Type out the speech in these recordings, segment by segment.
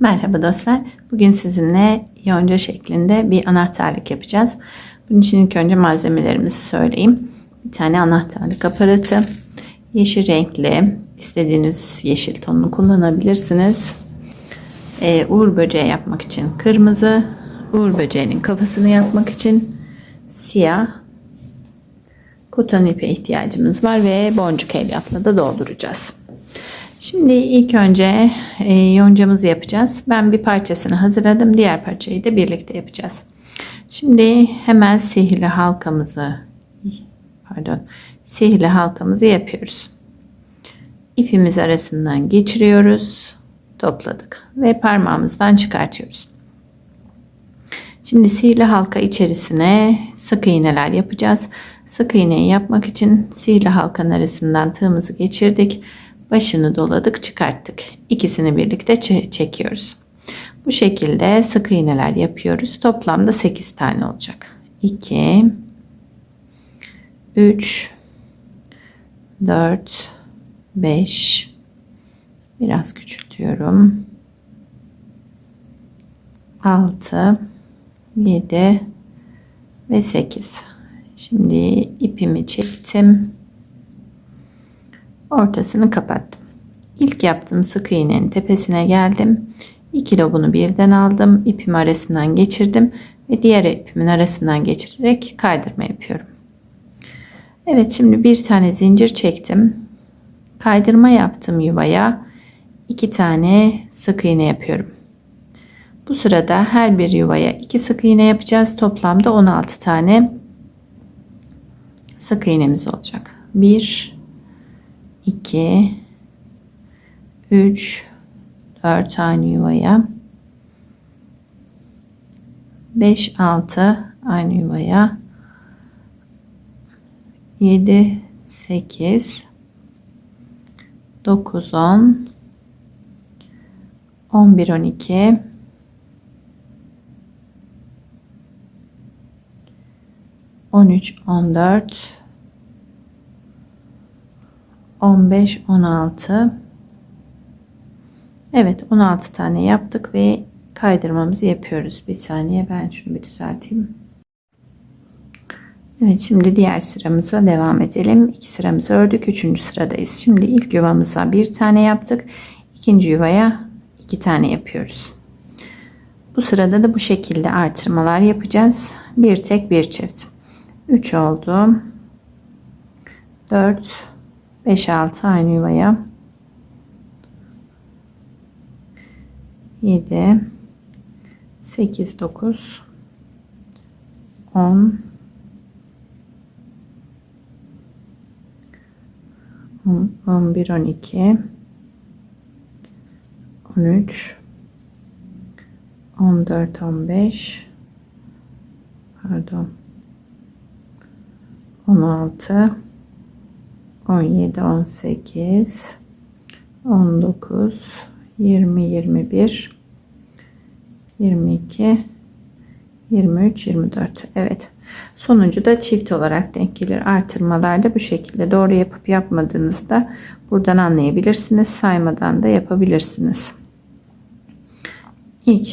Merhaba dostlar. Bugün sizinle yonca şeklinde bir anahtarlık yapacağız. Bunun için ilk önce malzemelerimizi söyleyeyim. Bir tane anahtarlık aparatı. Yeşil renkli. istediğiniz yeşil tonunu kullanabilirsiniz. Ee, uğur böceği yapmak için kırmızı. Uğur böceğinin kafasını yapmak için siyah. Koton ipe ihtiyacımız var ve boncuk elyafla da dolduracağız. Şimdi ilk önce e, yoncamızı yapacağız. Ben bir parçasını hazırladım. Diğer parçayı da birlikte yapacağız. Şimdi hemen sihirli halkamızı pardon sihirli halkamızı yapıyoruz. İpimiz arasından geçiriyoruz. Topladık ve parmağımızdan çıkartıyoruz. Şimdi sihirli halka içerisine sık iğneler yapacağız. Sık iğneyi yapmak için sihirli halkanın arasından tığımızı geçirdik başını doladık çıkarttık. İkisini birlikte çekiyoruz. Bu şekilde sık iğneler yapıyoruz. Toplamda 8 tane olacak. 2 3 4 5 biraz küçültüyorum. 6 7 ve 8. Şimdi ipimi çektim ortasını kapattım. İlk yaptığım sık iğnenin tepesine geldim. İki lobunu birden aldım. İpimi arasından geçirdim ve diğer ipimin arasından geçirerek kaydırma yapıyorum. Evet şimdi bir tane zincir çektim. Kaydırma yaptım yuvaya iki tane sık iğne yapıyorum. Bu sırada her bir yuvaya iki sık iğne yapacağız. Toplamda 16 tane sık iğnemiz olacak. 1 2 3 4 aynı yuvaya. 5 6 aynı yuvaya. 7 8 9 10 11 12 13 14 15 16 Evet 16 tane yaptık ve kaydırmamızı yapıyoruz. Bir saniye ben şunu bir düzelteyim. Evet şimdi diğer sıramıza devam edelim. İki sıramızı ördük üçüncü sıradayız. Şimdi ilk yuvamıza bir tane yaptık ikinci yuvaya iki tane yapıyoruz. Bu sırada da bu şekilde artırmalar yapacağız. Bir tek bir çift. 3 oldu. 4 5 6 aynı yuvaya. 7 8 9 10 11 12 13 14 15 pardon. 16 17 18 19 20 21 22 23 24 Evet. Sonuncu da çift olarak denk gelir. Artırmalarda bu şekilde. Doğru yapıp yapmadığınızda buradan anlayabilirsiniz. Saymadan da yapabilirsiniz. İlk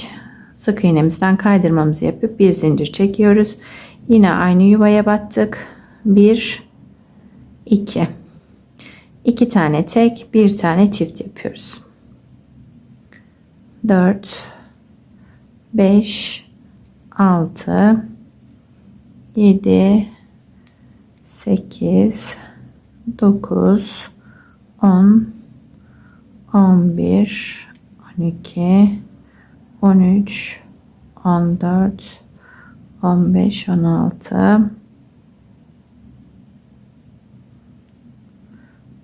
sık iğnemizden kaydırmamızı yapıp bir zincir çekiyoruz. Yine aynı yuvaya battık. 1 2 2 tane tek, bir tane çift yapıyoruz. 4 5 6 7 8 9 10 11 12 13 14 15 16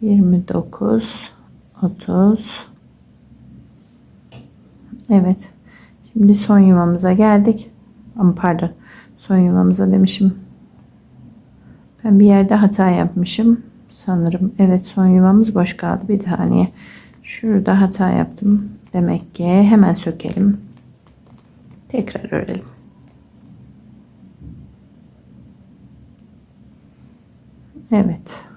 29 30 Evet. Şimdi son yuvamıza geldik. Ama pardon. Son yuvamıza demişim. Ben bir yerde hata yapmışım. Sanırım. Evet son yuvamız boş kaldı. Bir saniye. Şurada hata yaptım. Demek ki hemen sökelim. Tekrar örelim. Evet.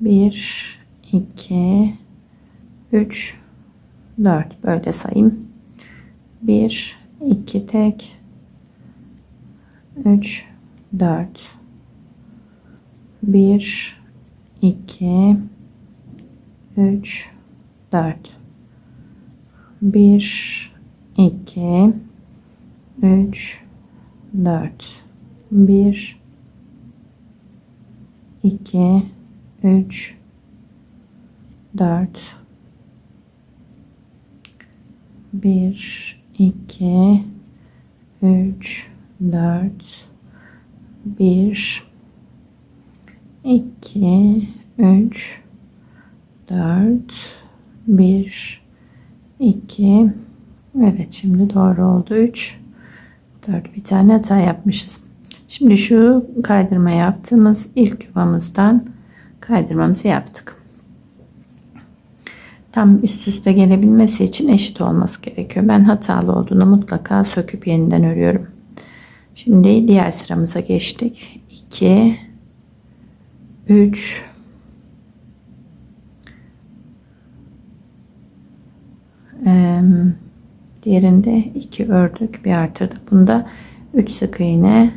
1 2 3 4 böyle sayayım. 1 2 tek. 3 4 1 2 3 4 1 2 3 4 1 2 3 4 1 2 3 4 1 2 3 4 1 2 Evet şimdi doğru oldu. 3 4 bir tane hata yapmışız. Şimdi şu kaydırma yaptığımız ilk yuvamızdan kaydırmamızı yaptık. Tam üst üste gelebilmesi için eşit olması gerekiyor. Ben hatalı olduğunu mutlaka söküp yeniden örüyorum. Şimdi diğer sıramıza geçtik. 2 3 Diğerinde 2 ördük bir artırdık. Bunda 3 sık iğne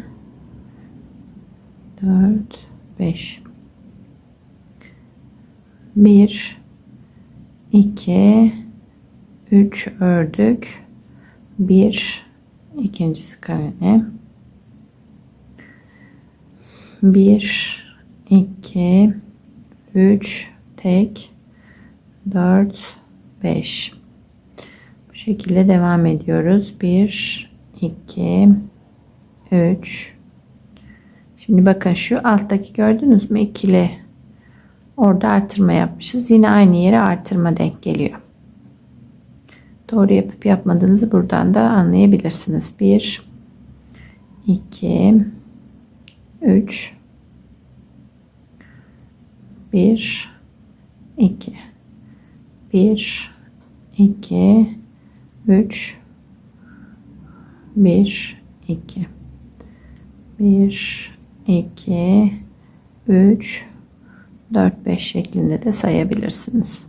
4 5 1 2 3 ördük. 1 ikinci sık iğne 1 2 3 tek 4 5 bu şekilde devam ediyoruz. 1 2 3 şimdi bakın şu alttaki gördünüz mü? İkili orada artırma yapmışız. Yine aynı yere artırma denk geliyor. Doğru yapıp yapmadığınızı buradan da anlayabilirsiniz. 1 2 3 1 2 1 2 3 1 2 1 2 3 4 5 şeklinde de sayabilirsiniz.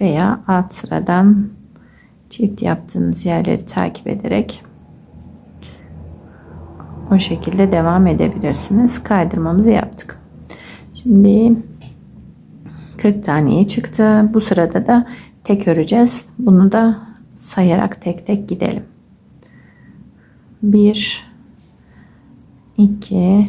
Veya alt sıradan çift yaptığınız yerleri takip ederek o şekilde devam edebilirsiniz. Kaydırmamızı yaptık. Şimdi 40 taneye çıktı. Bu sırada da tek öreceğiz. Bunu da sayarak tek tek gidelim. 1 2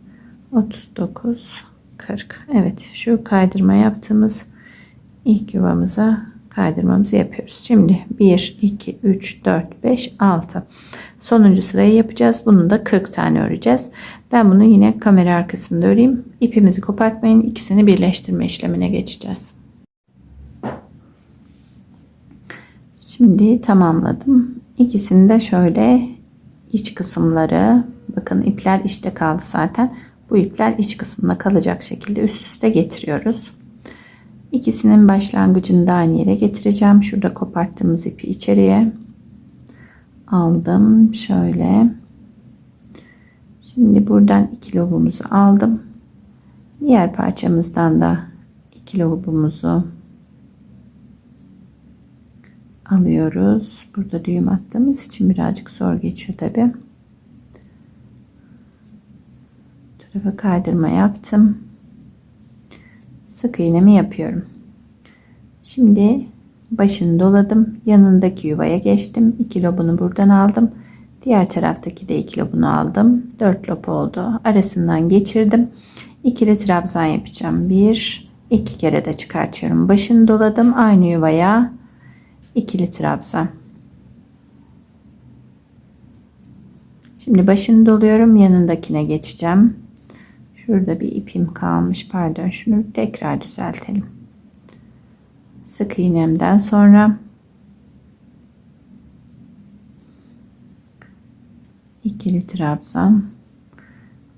39 40 Evet şu kaydırma yaptığımız ilk yuvamıza kaydırmamızı yapıyoruz. Şimdi 1 2 3 4 5 6 sonuncu sırayı yapacağız. Bunu da 40 tane öreceğiz. Ben bunu yine kamera arkasında öreyim. İpimizi kopartmayın. İkisini birleştirme işlemine geçeceğiz. Şimdi tamamladım. İkisini de şöyle iç kısımları bakın ipler işte kaldı zaten. Bu ipler iç kısmında kalacak şekilde üst üste getiriyoruz. İkisinin başlangıcını da aynı yere getireceğim. Şurada koparttığımız ipi içeriye aldım. Şöyle. Şimdi buradan iki lobumuzu aldım. Diğer parçamızdan da iki lobumuzu alıyoruz. Burada düğüm attığımız için birazcık zor geçiyor tabi. Tarafa kaydırma yaptım. Sık iğnemi yapıyorum. Şimdi başını doladım. Yanındaki yuvaya geçtim. 2 lobunu buradan aldım. Diğer taraftaki de 2 lobunu aldım. 4 lob oldu. Arasından geçirdim. İkili trabzan yapacağım. 1 2 kere de çıkartıyorum. Başını doladım. Aynı yuvaya ikili trabzan. Şimdi başını doluyorum. Yanındakine geçeceğim. Şurada bir ipim kalmış. Pardon. Şunu tekrar düzeltelim. Sık iğnemden sonra ikili trabzan.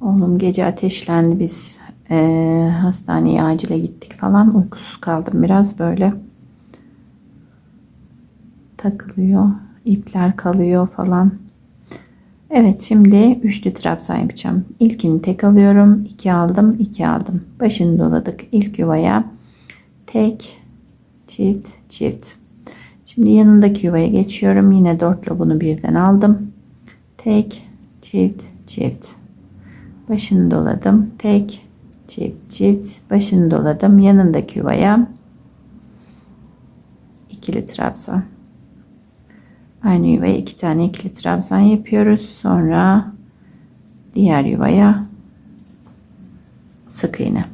Oğlum gece ateşlendi. Biz e, hastaneye acile gittik falan. Uykusuz kaldım biraz böyle. Takılıyor. ipler kalıyor falan. Evet şimdi üçlü trabzan yapacağım. İlkini tek alıyorum. 2 aldım. 2 aldım. Başını doladık. İlk yuvaya tek çift çift. Şimdi yanındaki yuvaya geçiyorum. Yine dört lobunu birden aldım. Tek çift çift. Başını doladım. Tek çift çift. Başını doladım. Yanındaki yuvaya ikili trabzan. Aynı yuvaya iki tane ikili trabzan yapıyoruz. Sonra diğer yuvaya sık iğne.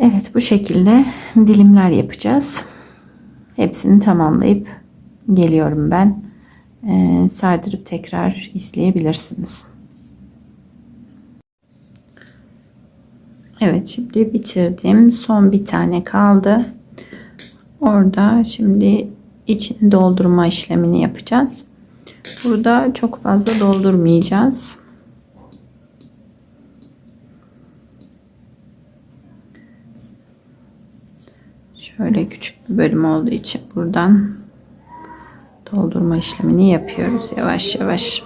Evet bu şekilde dilimler yapacağız. Hepsini tamamlayıp geliyorum ben. Ee, sardırıp tekrar izleyebilirsiniz. Evet şimdi bitirdim. Son bir tane kaldı. Orada şimdi içini doldurma işlemini yapacağız. Burada çok fazla doldurmayacağız. Şöyle küçük bir bölüm olduğu için buradan doldurma işlemini yapıyoruz yavaş yavaş.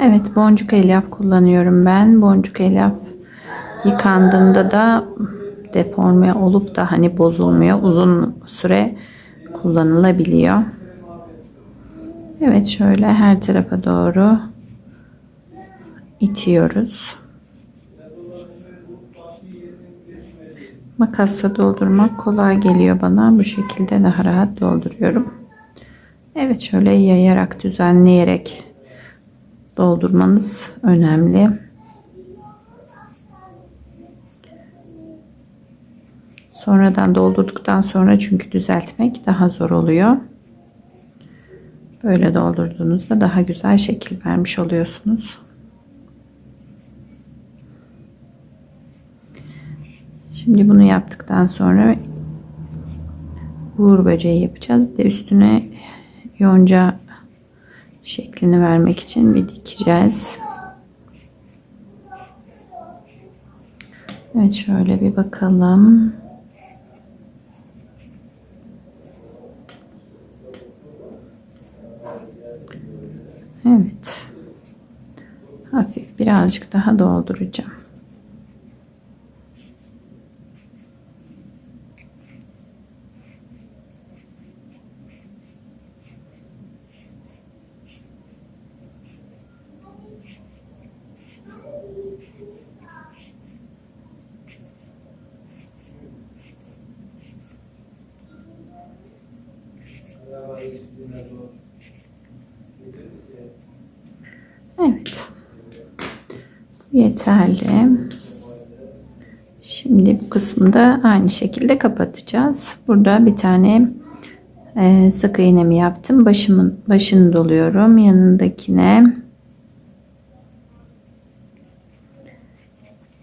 Evet boncuk elyaf kullanıyorum ben. Boncuk elyaf yıkandığında da deforme olup da hani bozulmuyor. Uzun süre kullanılabiliyor. Evet şöyle her tarafa doğru itiyoruz. Makasla doldurmak kolay geliyor bana. Bu şekilde daha rahat dolduruyorum. Evet şöyle yayarak düzenleyerek doldurmanız önemli. Sonradan doldurduktan sonra çünkü düzeltmek daha zor oluyor. Böyle doldurduğunuzda daha güzel şekil vermiş oluyorsunuz. Şimdi bunu yaptıktan sonra uğur böceği yapacağız. Bir de üstüne yonca şeklini vermek için bir dikeceğiz. Evet şöyle bir bakalım. Evet. Hafif birazcık daha dolduracağım. Evet. Yeterli. Şimdi bu kısmı da aynı şekilde kapatacağız. Burada bir tane e, sık iğnemi yaptım. Başımın başını doluyorum. Yanındakine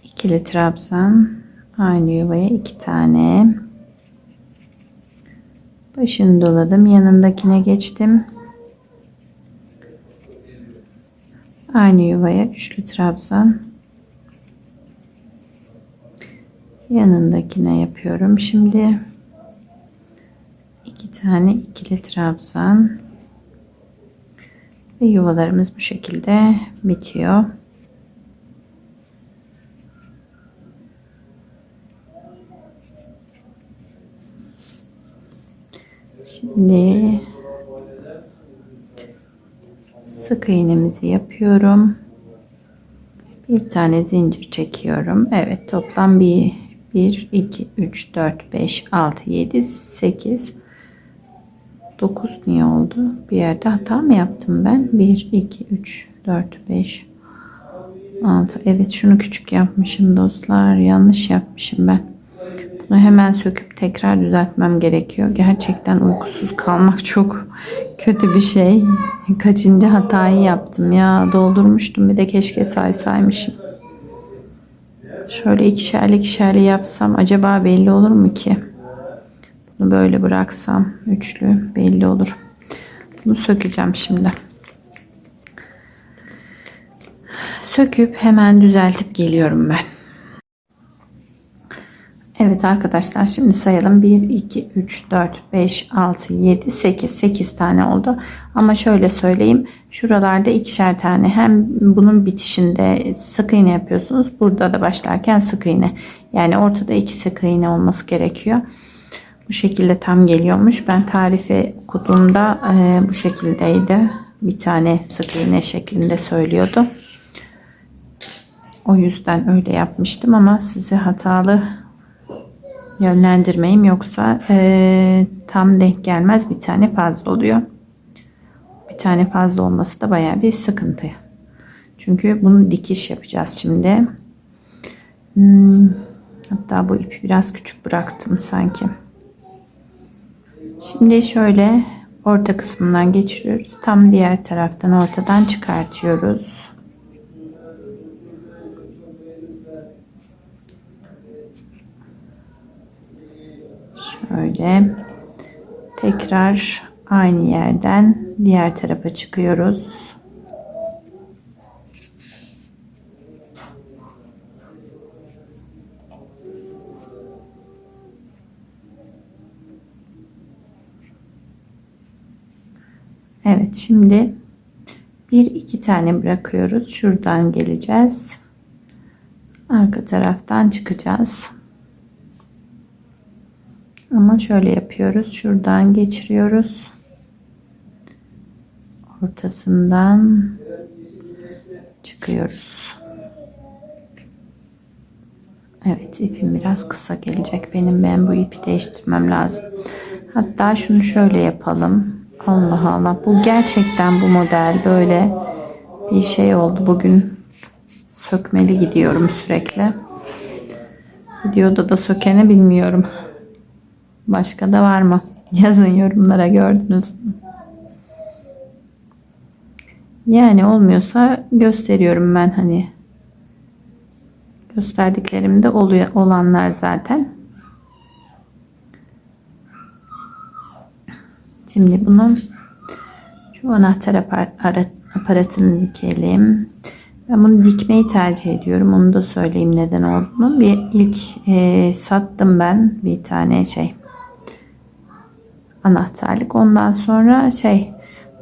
ikili trabzan aynı yuvaya iki tane başını doladım. Yanındakine geçtim. Aynı yuvaya üçlü trabzan. Yanındakine yapıyorum. Şimdi iki tane ikili trabzan ve yuvalarımız bu şekilde bitiyor. Şimdi sık iğnemizi yapıyorum. Bir tane zincir çekiyorum. Evet toplam bir 1 2 3 4 5 6 7 8 9 niye oldu? Bir yerde hata mı yaptım ben? 1 2 3 4 5 6 Evet şunu küçük yapmışım dostlar. Yanlış yapmışım ben. Bunu hemen söküp tekrar düzeltmem gerekiyor. Gerçekten uykusuz kalmak çok kötü bir şey. Kaçıncı hatayı yaptım ya. Doldurmuştum bir de keşke saysaymışım. Şöyle ikişerli ikişerli yapsam acaba belli olur mu ki? Bunu böyle bıraksam üçlü belli olur. Bunu sökeceğim şimdi. Söküp hemen düzeltip geliyorum ben. Evet arkadaşlar şimdi sayalım. 1 2 3 4 5 6 7 8 8 tane oldu. Ama şöyle söyleyeyim. Şuralarda ikişer tane. Hem bunun bitişinde sık iğne yapıyorsunuz. Burada da başlarken sık iğne. Yani ortada iki sık iğne olması gerekiyor. Bu şekilde tam geliyormuş. Ben tarifi okuduğumda e, bu şekildeydi. Bir tane sık iğne şeklinde söylüyordu. O yüzden öyle yapmıştım ama size hatalı yönlendirmeyim yoksa e, tam denk gelmez bir tane fazla oluyor. Bir tane fazla olması da baya bir sıkıntı. Çünkü bunu dikiş yapacağız şimdi. Hmm, hatta bu ipi biraz küçük bıraktım sanki. Şimdi şöyle orta kısmından geçiriyoruz. Tam diğer taraftan ortadan çıkartıyoruz. Şöyle tekrar aynı yerden diğer tarafa çıkıyoruz. Evet şimdi bir iki tane bırakıyoruz. Şuradan geleceğiz. Arka taraftan çıkacağız. Ama şöyle yapıyoruz. Şuradan geçiriyoruz. Ortasından çıkıyoruz. Evet ipim biraz kısa gelecek benim. Ben bu ipi değiştirmem lazım. Hatta şunu şöyle yapalım. Allah Allah. Bu gerçekten bu model böyle bir şey oldu. Bugün sökmeli gidiyorum sürekli. Videoda da sökeni bilmiyorum. Başka da var mı? Yazın yorumlara gördünüz mü? Yani olmuyorsa gösteriyorum ben hani. Gösterdiklerimde oluyor olanlar zaten. Şimdi bunun şu anahtar aparatını dikelim. Ben bunu dikmeyi tercih ediyorum. Onu da söyleyeyim neden olduğunu. Bir ilk e, sattım ben bir tane şey anahtarlık. Ondan sonra şey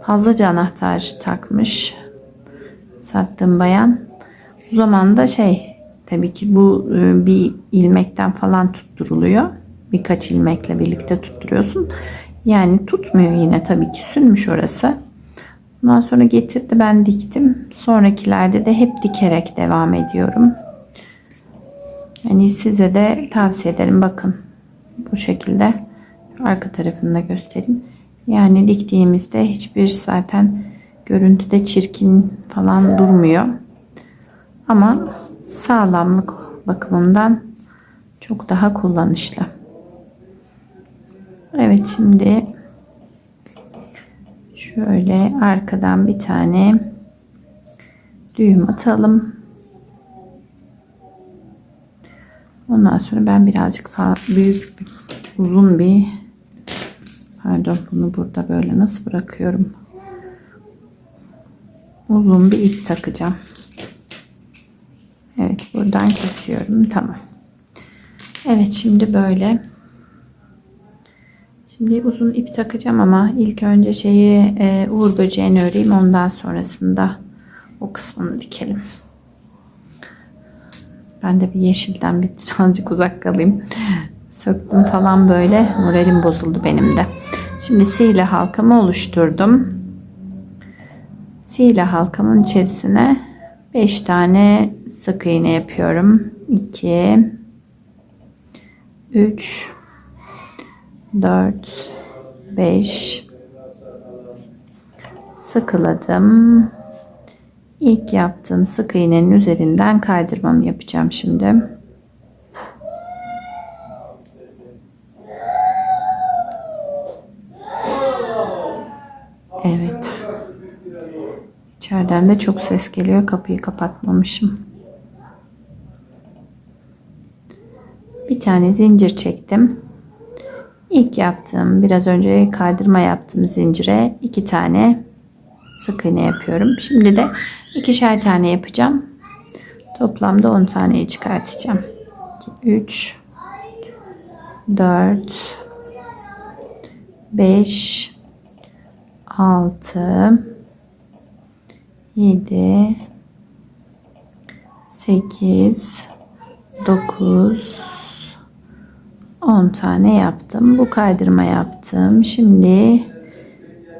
fazlaca anahtar takmış sattığım bayan. O zaman da şey tabii ki bu e, bir ilmekten falan tutturuluyor. Birkaç ilmekle birlikte tutturuyorsun. Yani tutmuyor yine tabii ki sünmüş orası. Ondan sonra getirdi ben diktim. Sonrakilerde de hep dikerek devam ediyorum. Yani size de tavsiye ederim. Bakın bu şekilde arka tarafını da göstereyim. Yani diktiğimizde hiçbir zaten görüntüde çirkin falan durmuyor. Ama sağlamlık bakımından çok daha kullanışlı. Evet şimdi şöyle arkadan bir tane düğüm atalım. Ondan sonra ben birazcık büyük uzun bir pardon bunu burada böyle nasıl bırakıyorum uzun bir ip takacağım evet buradan kesiyorum tamam Evet şimdi böyle. Şimdi uzun ip takacağım ama ilk önce şeyi e, uğur böceğini öreyim. Ondan sonrasında o kısmını dikelim. Ben de bir yeşilden bir birazcık uzak kalayım. Söktüm falan böyle. Moralim bozuldu benim de. Şimdi sihirli halkamı oluşturdum. Sihirli halkamın içerisine 5 tane sık iğne yapıyorum. 2 3 4 5 sıkıladım. İlk yaptığım sık iğnenin üzerinden kaydırmamı yapacağım şimdi. Evet. İçeriden de çok ses geliyor. Kapıyı kapatmamışım. Bir tane zincir çektim. İlk yaptığım biraz önce kaydırma yaptığım zincire iki tane sık iğne yapıyorum. Şimdi de ikişer tane yapacağım. Toplamda 10 taneyi çıkartacağım. 3 4 5 6 7 8 9 10 tane yaptım. Bu kaydırma yaptım. Şimdi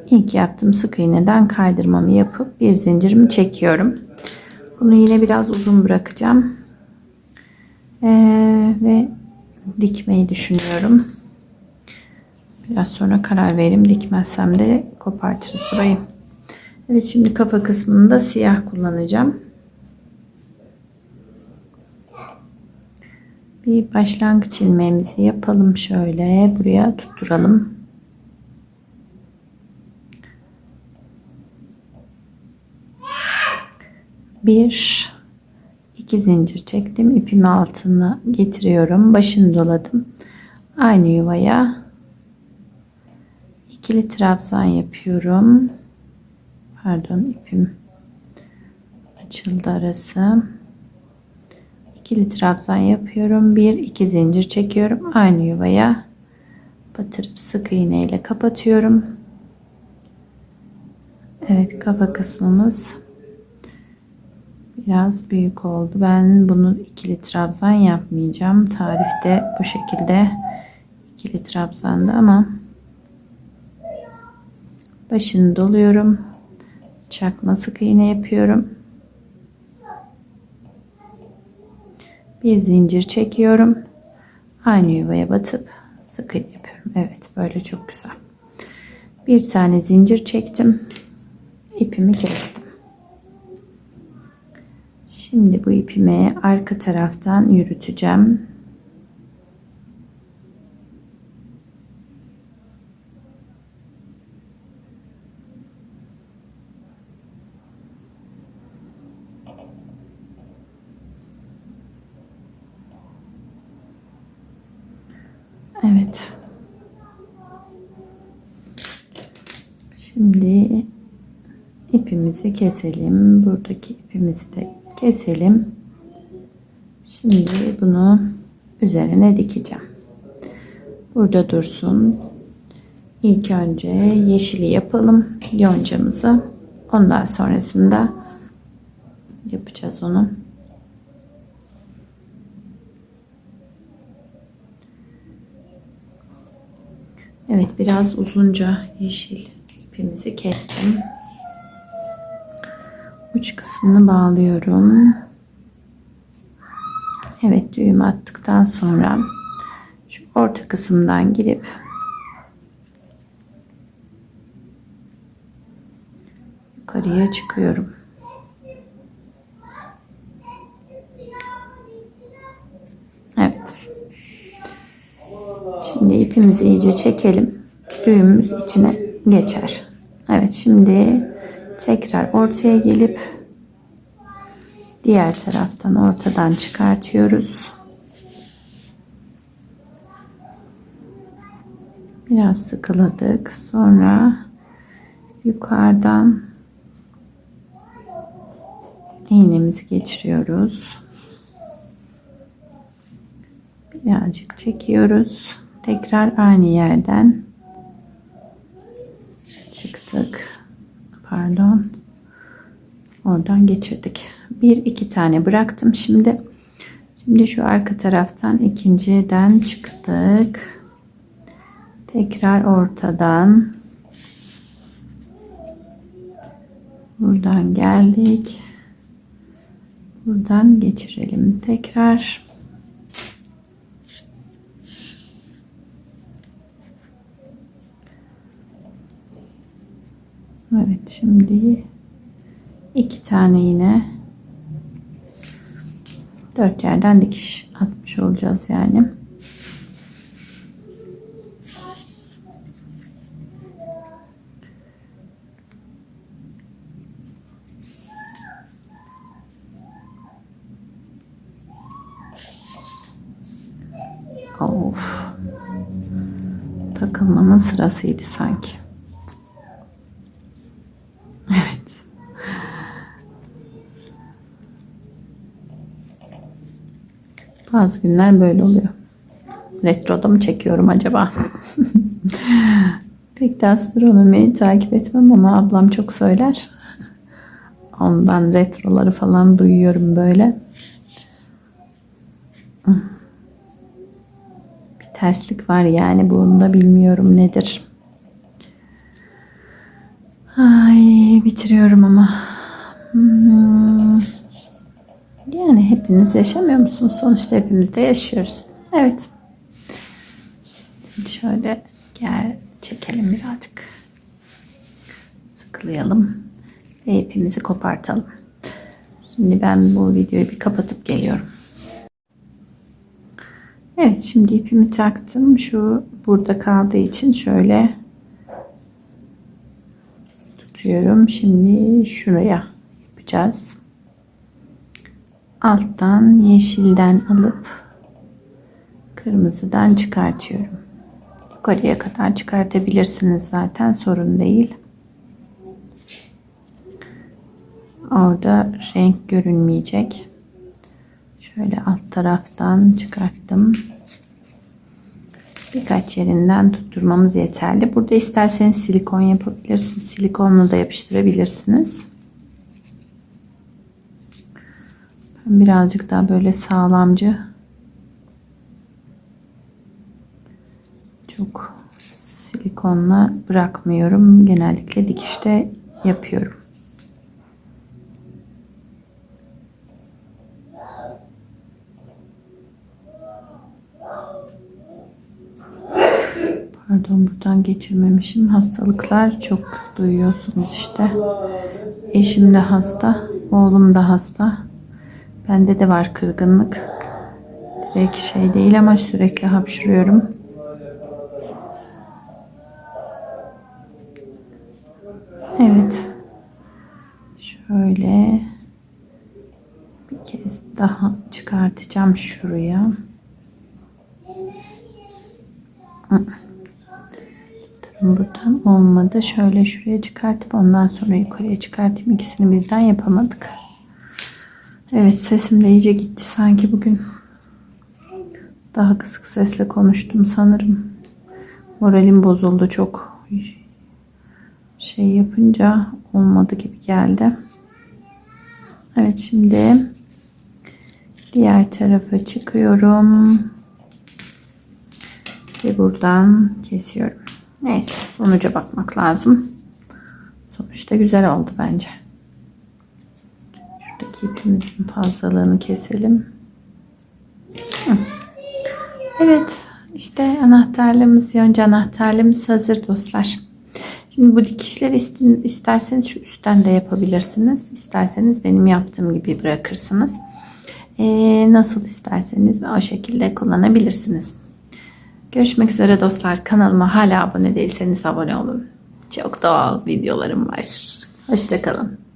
ilk yaptığım sık iğneden kaydırmamı yapıp bir zincirimi çekiyorum. Bunu yine biraz uzun bırakacağım. Ee, ve dikmeyi düşünüyorum. Biraz sonra karar veririm. Dikmezsem de kopartırız burayı. Evet şimdi kafa kısmında siyah kullanacağım. Bir başlangıç ilmeğimizi yapalım şöyle. Buraya tutturalım. Bir, iki zincir çektim. İpimi altına getiriyorum. Başını doladım. Aynı yuvaya ikili trabzan yapıyorum. Pardon ipim açıldı arası. İkili trabzan yapıyorum. Bir iki zincir çekiyorum. Aynı yuvaya batırıp sık iğne ile kapatıyorum. Evet kafa kısmımız biraz büyük oldu. Ben bunu ikili trabzan yapmayacağım. Tarifte bu şekilde ikili trabzanda ama başını doluyorum. Çakma sık iğne yapıyorum. Bir zincir çekiyorum. Aynı yuvaya batıp sık iğne yapıyorum. Evet böyle çok güzel. Bir tane zincir çektim. İpimi kestim. Şimdi bu ipimi arka taraftan yürüteceğim. Evet. Şimdi ipimizi keselim. Buradaki ipimizi de keselim. Şimdi bunu üzerine dikeceğim. Burada dursun. İlk önce yeşili yapalım yoncamızı. Ondan sonrasında yapacağız onu. Evet biraz uzunca yeşil ipimizi kestim. Uç kısmını bağlıyorum. Evet düğüm attıktan sonra şu orta kısımdan girip yukarıya çıkıyorum. Evet. Şimdi ipimizi iyice çekelim. Düğümümüz içine geçer. Evet şimdi tekrar ortaya gelip diğer taraftan ortadan çıkartıyoruz. Biraz sıkıladık. Sonra yukarıdan iğnemizi geçiriyoruz. birazcık çekiyoruz. Tekrar aynı yerden çıktık. Pardon. Oradan geçirdik. Bir iki tane bıraktım. Şimdi şimdi şu arka taraftan ikinciden çıktık. Tekrar ortadan buradan geldik. Buradan geçirelim tekrar. Evet şimdi iki tane yine dört yerden dikiş atmış olacağız yani. Of. Takılmanın sırasıydı sanki. Bazı günler böyle oluyor. Retroda mı çekiyorum acaba? Pek de astronomiyi takip etmem ama ablam çok söyler. Ondan retroları falan duyuyorum böyle. Bir terslik var yani bunda bilmiyorum nedir. Ay bitiriyorum ama. Hmm. Yani hepiniz yaşamıyor musunuz? Sonuçta hepimiz de yaşıyoruz. Evet. Şöyle gel çekelim birazcık. Sıkılayalım. Ve ipimizi kopartalım. Şimdi ben bu videoyu bir kapatıp geliyorum. Evet şimdi ipimi taktım. Şu burada kaldığı için şöyle tutuyorum. Şimdi şuraya yapacağız. Alttan yeşilden alıp kırmızıdan çıkartıyorum. Yukarıya kadar çıkartabilirsiniz zaten sorun değil. Orada renk görünmeyecek. Şöyle alt taraftan çıkarttım. Birkaç yerinden tutturmamız yeterli. Burada isterseniz silikon yapabilirsiniz. Silikonla da yapıştırabilirsiniz. Ben birazcık daha böyle sağlamcı çok silikonla bırakmıyorum. Genellikle dikişte yapıyorum. Pardon buradan geçirmemişim. Hastalıklar çok duyuyorsunuz işte. Eşim de hasta. Oğlum da hasta. Bende de var kırgınlık. Direkt şey değil ama sürekli hapşırıyorum. Evet. Şöyle bir kez daha çıkartacağım şuraya. Buradan olmadı. Şöyle şuraya çıkartıp ondan sonra yukarıya çıkartayım. İkisini birden yapamadık. Evet sesim de iyice gitti sanki bugün. Daha kısık sesle konuştum sanırım. Moralim bozuldu çok. Şey yapınca olmadı gibi geldi. Evet şimdi diğer tarafa çıkıyorum. Ve buradan kesiyorum. Neyse sonuca bakmak lazım. Sonuçta güzel oldu bence. Şuradaki ipimizin fazlalığını keselim. Evet işte anahtarlığımız, yonca anahtarlığımız hazır dostlar. Şimdi bu dikişleri isterseniz şu üstten de yapabilirsiniz. İsterseniz benim yaptığım gibi bırakırsınız. Ee, nasıl isterseniz o şekilde kullanabilirsiniz. Görüşmek üzere dostlar. Kanalıma hala abone değilseniz abone olun. Çok doğal videolarım var. Hoşçakalın.